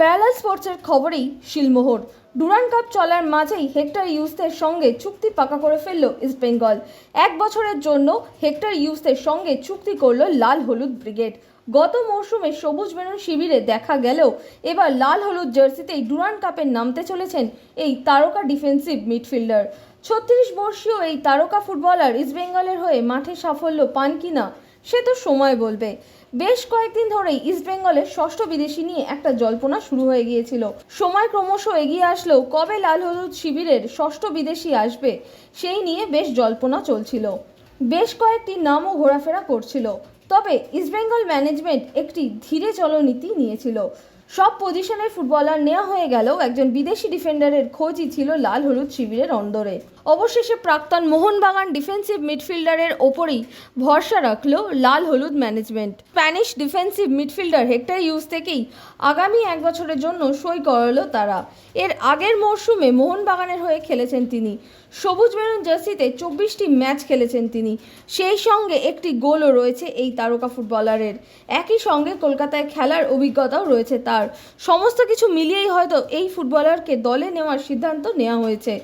Parallel স্পোর্টসের খবরেই শিলমোহর। Duran cup চলার মাঝেই হেক্টর ইউসের সঙ্গে চুক্তি পাকা করে ফেলল ইস্টবেঙ্গল এক বছরের জন্য হেক্টর ইউসের সঙ্গে চুক্তি করল লাল হলুদ ব্রিগেড। গত মৌসুমে সবুজ বেরুন শিবিরে দেখা গেলেও এবার লাল হলুদ জার্সিতেই ডুরান কাপে নামতে চলেছেন এই তারকা ডিফেন্সিভ মিডফিল্ডার। ছত্রিশ বর্ষীয় এই তারকা ফুটবলার ইস্টবেঙ্গলের হয়ে মাঠে সাফল্য পান কিনা সে তো সময় বলবে। বেশ কয়েকদিন ধরেই ইস্টবেঙ্গলের ষষ্ঠ বিদেশি নিয়ে একটা জল্পনা শুরু হয়ে গিয়েছিল। সময় ক্রমশ এগিয়ে আসলেও কবে লাল হলুদ শিবিরের ষষ্ঠ বিদেশি আসবে, সেই নিয়ে বেশ জল্পনা চলছিল। বেশ কয়েকটি নামও ঘোরাফেরা করছিল। তবে ইস্টবেঙ্গল ম্যানেজমেন্ট একটি ধীরে চলনীতি নিয়েছিল। সব পজিশনের ফুটবলার নেওয়া হয়ে গেলেও একজন বিদেশি ডিফেন্ডারের খোঁজই ছিল লাল হলুদ শিবিরের অন্দরে। অবশেষে প্রাক্তন মোহনবাগান ডিফেন্সিভ মিডফিল্ডারের ওপরেই ভরসা রাখল লাল হলুদ management Spanish defensive midfielder Hector Yuste থেকেই আগামী এক বছরের জন্য সই করালো তারা। এর আগের মরশুমে মোহনবাগানের হয়ে খেলেছেন তিনি। সবুজ মেরুন জার্সিতে চব্বিশটি ম্যাচ খেলেছেন তিনি। সেই সঙ্গে একটি গোলও রয়েছে এই তারকা ফুটবলারের একই সঙ্গে কলকাতায় খেলার অভিজ্ঞতাও রয়েছে তার। সমস্ত কিছু মিলিয়েই হয়তো এই ফুটবলারকে দলে নেওয়ার সিদ্ধান্ত নেওয়া হয়েছে।